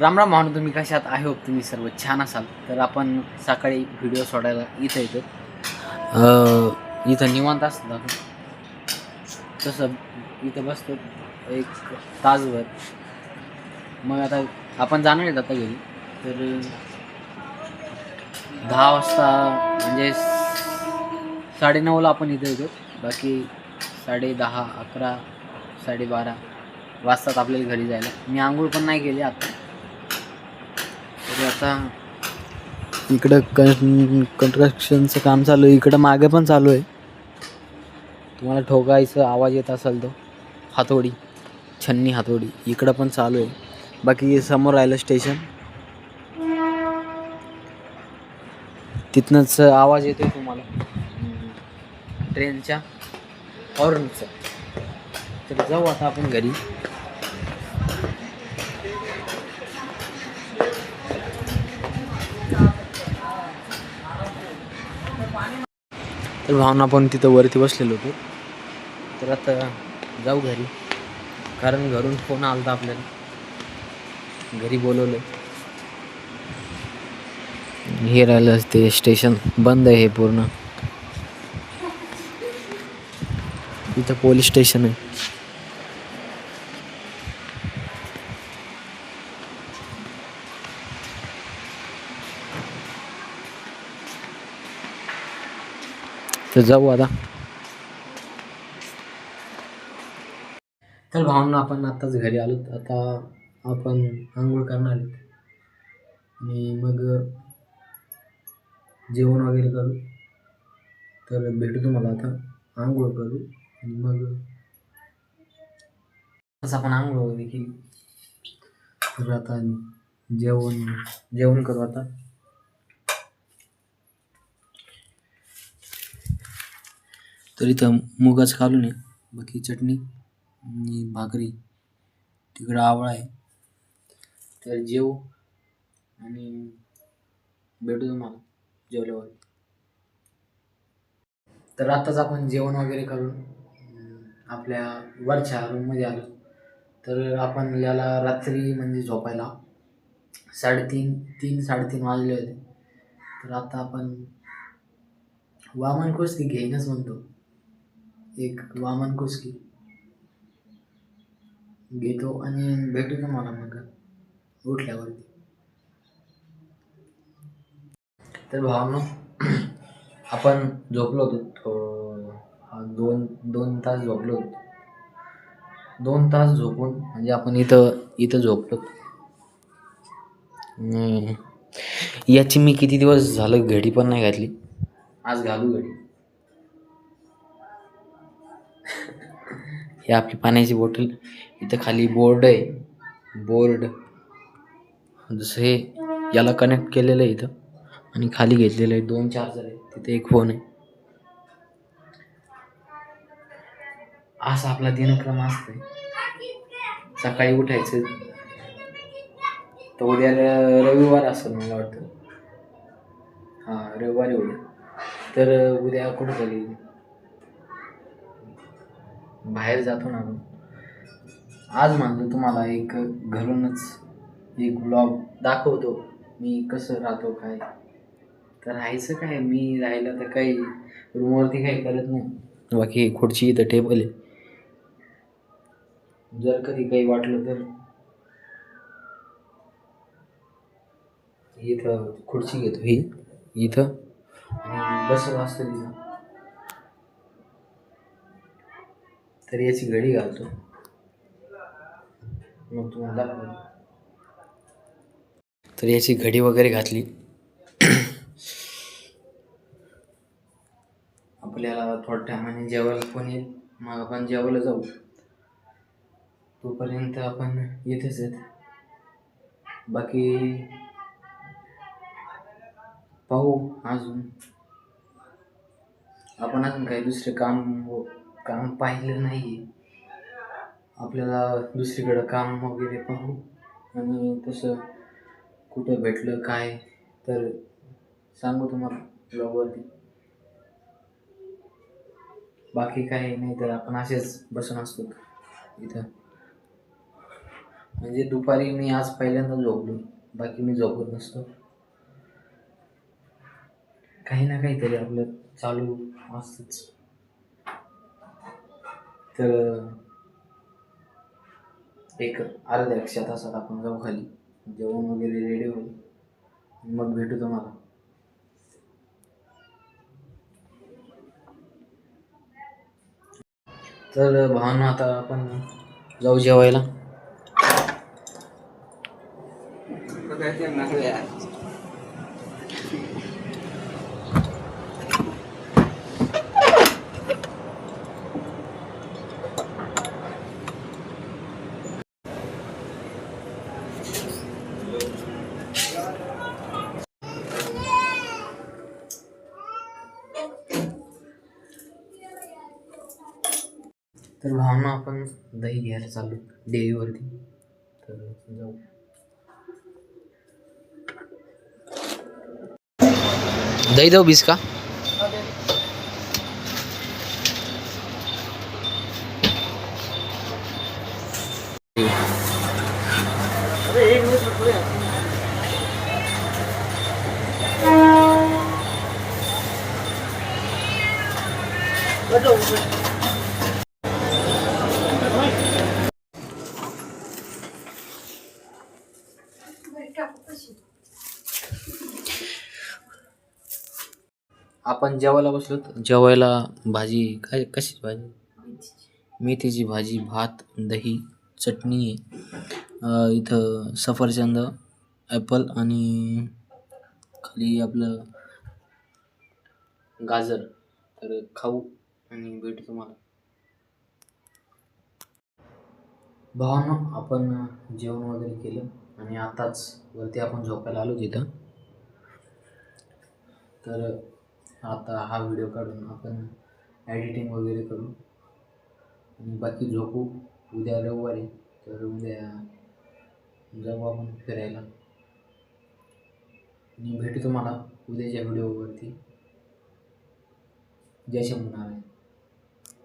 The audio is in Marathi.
राम राम म्हणून तुम्ही कशात आहे होप तुम्ही सर्व छान असाल. तर आपण सकाळी व्हिडिओ सोडायला इथं येतो इथं निवांत असतं आपण. तसं इथं बसतो एक तासभर. मग आता आपण जाणार आहेत आता घरी. तर दहा वाजता म्हणजे साडेनऊला आपण इथं येतो. बाकी साडे दहा अकरा साडेबारा वाजतात आपल्याला घरी जायला. मी आंघोळ पण नाही केली आता. तरी आता इकडं कन कन्स्ट्रक्शनचं काम चालू आहे. इकडं मागे पण चालू आहे. तुम्हाला ठोकायचं आवाज येत असेल तो. हातोडी. छन्नी हातोडी. इकडं पण चालू आहे. बाकी समोर राहिलं स्टेशन तिथनंच आवाज येतो तुम्हाला. ट्रेनच्या हॉर्नचा तर जाऊ आता आपण घरी. तर भावना पण तिथं वरती बसलेलो होतो. तर आता जाऊ घरी. कारण घरून फोन आला होता आपल्याला. घरी बोलवलं हे राहिलं ते स्टेशन. बंद आहे हे पूर्ण. इथं पोलीस स्टेशन आहे. तर जाऊ आता. तर भावना आपण आत्ताच घरी आलो. आता आपण आंघोळ करणार आहेत. आणि मग जेवण वगैरे करू. तर भेटू तुम्हाला आता. आंघोळ करू. आणि मग असं आपण आंघोळ वगैरे केली. तर आता जेवण जेवण करू आता. तर इथं मुगाचं कालून आहे. बाकी चटणी आणि भाकरी. तिकडं आवळा आहे. तर जेवू आणि भेटू तुम्हाला जेवल्यावर. तर आत्ताच आपण जेवण वगैरे करून आपल्या वरच्या रूममध्ये आलो. तर आपण याला रात्री म्हणजे झोपायला साडेतीन तीन साडेतीन वाजले होते. तर आता आपण वामन कुस्ती घेईनच म्हणतो. एक वामन कुसकी. घेतो आणि भेटू तुम्हाला मग उठल्यावरती. तर भावनो आपण झोपलो होतो थो- हा दोन दोन तास झोपलो होतो. दोन तास झोपून म्हणजे आपण इथं इथं झोपलो. याची मी किती दिवस झालं घडी पण नाही घातली. आज घालू घडी. हे आपली पाण्याची बॉटल इथं खाली बोर्ड आहे. बोर्ड जसं हे याला कनेक्ट केलेलं आहे इथं. आणि खाली घेतलेलं आहे. दोन चार्जर आहे तिथे एक फोन आहे. असा आपला दिनक्रम असतोय. सकाळी उठायचं. तर उद्या रविवार असेल मला वाटतं. हां रविवारी उद्या. तर उद्या कुठं चालेल बाहेर जातो ना आज म्हणतो तुम्हाला एक घरूनच एक ब्लॉग दाखवतो. मी कसं राहतो काय? तर राहायचं काय? मी राहिलं तर काही रूमवरती काही करत नाही. बाकी खुर्ची इथं टेबल आहे. जर कधी काही वाटलं तर इथं खुर्ची घेतो. ही इथं. आणि बसत असतं तिथं. तर याची घडी घालतो. मग तुम्हाला दाखवतो. तर याची घडी वगैरे घातली. आपल्याला थोड्या टायमाने जेवायला पण येईल? मग आपण जेवायला जाऊ. तोपर्यंत आपण येथेच आहेत. बाकी पाहू अजून. आपण अजून काही दुसरे काम काम पाहिलं नाही आपल्याला दुसरीकडं काम वगैरे पाहू. आणि तसं कुठं भेटलं काय तर सांगू तुम्हाला ब्लॉगवरती. बाकी काही नाही तर आपण असेच बसून असतो इथं. म्हणजे दुपारी मी आज पहिल्यांदा झोपलो बाकी मी झोपत नसतो. काही ना काहीतरी आपलं चालू असतंच. तर एक अर्ध्या एकशा तासात आपण जाऊ खाली. जेवण वगैरे रेडी होईल. मग भेटू तुम्हाला. तर भावना आता आपण जाऊ जेवायला. तर भावना आपण. दही घ्यायला चालू. डेअरीवरती. तर जाऊ. दही देऊ बीस का? आपण जेवायला बसलो जेवायला भाजी काय कशी भाजी? मेथीची भाजी भात दही चटणी आहे इथं सफरचंद ॲपल आणि खाली आपलं गाजर. तर खाऊ आणि भेटू तुम्हाला. भावानं आपण जेवण वगैरे केलं आणि आताच वरती आपण झोपायला आलो तिथं. तर आता हा व्हिडिओ काढून आपण एडिटिंग वगैरे करू. आणि बाकी झोपू. उद्या रविवारी तर उद्या जाऊ आपण फिरायला. आणि भेटू तुम्हाला उद्याच्या व्हिडिओवरती जय शंभूनारायण.